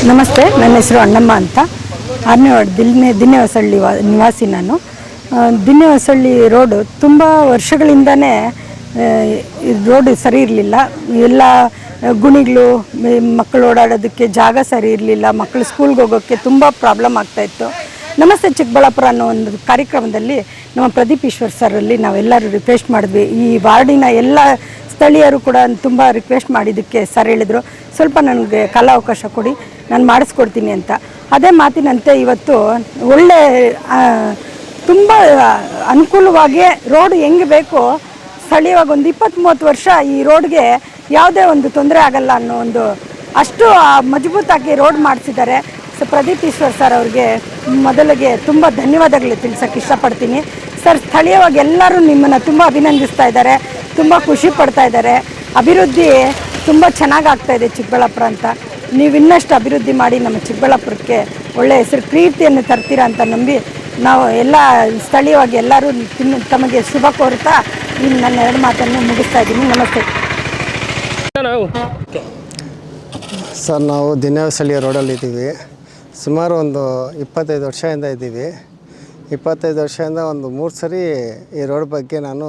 ನಮಸ್ತೆ, ನನ್ನ ಹೆಸರು ಅಣ್ಣಮ್ಮ ಅಂತ. ಆರನೇ ವಾರ್ಡ್ ದಿನ್ನೆ ಹೊಸಳ್ಳಿ ನಿವಾಸಿ ನಾನು. ದಿನ್ನೆ ಹೊಸಳ್ಳಿ ರೋಡು ತುಂಬ ವರ್ಷಗಳಿಂದನೇ ರೋಡ್ ಸರಿ ಇರಲಿಲ್ಲ. ಎಲ್ಲ ಗುಣಿಗಳು ಮಕ್ಕಳು ಓಡಾಡೋದಕ್ಕೆ ಜಾಗ ಸರಿ ಇರಲಿಲ್ಲ. ಮಕ್ಕಳು ಸ್ಕೂಲ್ಗೆ ಹೋಗೋಕ್ಕೆ ತುಂಬ ಪ್ರಾಬ್ಲಮ್ ಆಗ್ತಾಯಿತ್ತು ನಮಸ್ತೆ ಚಿಕ್ಕಬಳ್ಳಾಪುರ ಅನ್ನೋ ಒಂದು ಕಾರ್ಯಕ್ರಮದಲ್ಲಿ ನಮ್ಮ ಪ್ರದೀಪ್ ಈಶ್ವರ್ ಸರಲ್ಲಿ ನಾವೆಲ್ಲರೂ ರಿಕ್ವೆಸ್ಟ್ ಮಾಡಿದ್ವಿ. ಈ ವಾರ್ಡಿನ ಎಲ್ಲ ಸ್ಥಳೀಯರು ಕೂಡ ತುಂಬ ರಿಕ್ವೆಸ್ಟ್ ಮಾಡಿದ್ದಕ್ಕೆ ಸರ್ ಹೇಳಿದರು. ಸ್ವಲ್ಪ ನನಗೆ ಕಾಲಾವಕಾಶ ಕೊಡಿ. ನಾನು ಮಾಡಿಸ್ಕೊಡ್ತೀನಿ ಅಂತ. ಅದೇ ಮಾತಿನಂತೆ ಇವತ್ತು ಒಳ್ಳೆ ತುಂಬ ಅನುಕೂಲವಾಗಿ ರೋಡ್ ಹೆಂಗೆ ಬೇಕೋ ಸ್ಥಳೀಯವಾಗಿ ಒಂದು ಇಪ್ಪತ್ತು ಮೂವತ್ತು ವರ್ಷ ಈ ರೋಡ್ಗೆ ಯಾವುದೇ ಒಂದು ತೊಂದರೆ ಆಗಲ್ಲ ಅನ್ನೋ ಒಂದು ಅಷ್ಟು ಮಜಬೂತಾಗಿ ರೋಡ್ ಮಾಡಿಸಿದ್ದಾರೆ. ಸೊ ಪ್ರದೀಪ್ ಈಶ್ವರ್ ಸರ್ ಅವ್ರಿಗೆ ಮೊದಲಿಗೆ ತುಂಬ ಧನ್ಯವಾದಗಳು ತಿಳಿಸೋಕ್ಕೆ ಇಷ್ಟಪಡ್ತೀನಿ. ಸರ್, ಸ್ಥಳೀಯವಾಗಿ ಎಲ್ಲರೂ ನಿಮ್ಮನ್ನು ತುಂಬ ಅಭಿನಂದಿಸ್ತಾ ಇದ್ದಾರೆ, ತುಂಬ ಖುಷಿ ಪಡ್ತಾ ಇದ್ದಾರೆ. ಅಭಿವೃದ್ಧಿ ತುಂಬ ಚೆನ್ನಾಗಿ ಇದೆ ಚಿಕ್ಕಬಳ್ಳಾಪುರ ಅಂತ. ನೀವು ಇನ್ನಷ್ಟು ಅಭಿವೃದ್ಧಿ ಮಾಡಿ ನಮ್ಮ ಚಿಕ್ಕಬಳ್ಳಾಪುರಕ್ಕೆ ಒಳ್ಳೆಯ ಹೆಸರು, ಪ್ರೀತಿಯನ್ನು ತರ್ತೀರಾ ಅಂತ ನಂಬಿ ನಾವು ಎಲ್ಲ ಸ್ಥಳೀಯವಾಗಿ ಎಲ್ಲರೂ ತಿನ್ನು, ತಮಗೆ ಶುಭ ಕೋರುತ್ತಾ ಇನ್ನು ನನ್ನ ಎರಡು ಮಾತನ್ನು ಮುಗಿಸ್ತಾ ಇದ್ದೀನಿ. ನಮಸ್ತೆ. ಸರ್, ನಾವು ದಿನವಸಳ್ಳಿ ರೋಡಲ್ಲಿದ್ದೀವಿ ಸುಮಾರು ಒಂದು ಇಪ್ಪತ್ತೈದು ವರ್ಷದಿಂದ ಇದ್ದೀವಿ. ಇಪ್ಪತ್ತೈದು ವರ್ಷದಿಂದ ಒಂದು ಮೂರು ಸರಿ ಈ ರೋಡ್ ಬಗ್ಗೆ ನಾನು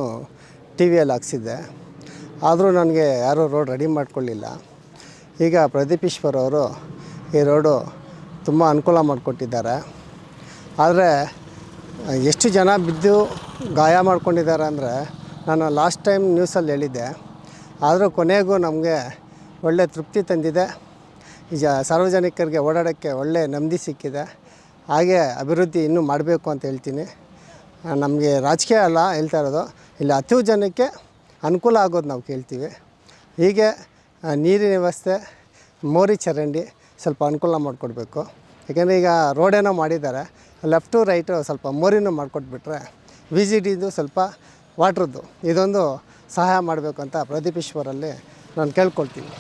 ಟಿ ವಿಯಲ್ಲಿ ಹಾಕ್ಸಿದ್ದೆ. ಆದರೂ ನನಗೆ ಯಾರೂ ರೋಡ್ ರೆಡಿ ಮಾಡ್ಕೊಳ್ಳಿಲ್ಲ. ಈಗ ಪ್ರದೀಪ್ ಈಶ್ವರ್ ಅವರು ಈ ರೋಡು ತುಂಬ ಅನುಕೂಲ ಮಾಡಿಕೊಟ್ಟಿದ್ದಾರೆ. ಆದರೆ ಎಷ್ಟು ಜನ ಬಿದ್ದು ಗಾಯ ಮಾಡ್ಕೊಂಡಿದ್ದಾರೆ ಅಂದರೆ ನಾನು ಲಾಸ್ಟ್ ಟೈಮ್ ನ್ಯೂಸಲ್ಲಿ ಹೇಳಿದ್ದೆ. ಆದರೂ ಕೊನೆಗೂ ನಮಗೆ ಒಳ್ಳೆ ತೃಪ್ತಿ ತಂದಿದೆ. ಈಗ ಸಾರ್ವಜನಿಕರಿಗೆ ಓಡಾಡೋಕ್ಕೆ ಒಳ್ಳೆ ನೆಮ್ಮದಿ ಸಿಕ್ಕಿದೆ. ಹಾಗೆ ಅಭಿವೃದ್ಧಿ ಇನ್ನೂ ಮಾಡಬೇಕು ಅಂತ ಹೇಳ್ತೀನಿ. ನಮಗೆ ರಾಜಕೀಯ ಅಲ್ಲ ಹೇಳ್ತಾ ಇರೋದು. ಇಲ್ಲಿ ಹತ್ತು ಜನಕ್ಕೆ ಅನುಕೂಲ ಆಗೋದು ನಾವು ಕೇಳ್ತೀವಿ. ಹೀಗೆ ನೀರಿನ ವ್ಯವಸ್ಥೆ, ಮೋರಿ ಚರಂಡಿ ಸ್ವಲ್ಪ ಅನುಕೂಲ ಮಾಡಿಕೊಡ್ಬೇಕು. ಯಾಕೆಂದರೆ ಈಗ ರೋಡೇನೋ ಮಾಡಿದ್ದಾರೆ, ಲೆಫ್ಟು ರೈಟು ಸ್ವಲ್ಪ ಮೋರಿನೂ ಮಾಡಿಕೊಟ್ಬಿಟ್ರೆ ವಿ ಜಿ ಡಿದು ಸ್ವಲ್ಪ ವಾಟ್ರದ್ದು. ಇದೊಂದು ಸಹಾಯ ಮಾಡಬೇಕು ಅಂತ ಪ್ರದೀಪ್ ಈಶ್ವರಲ್ಲಿ ನಾನು ಕೇಳ್ಕೊಳ್ತೀನಿ.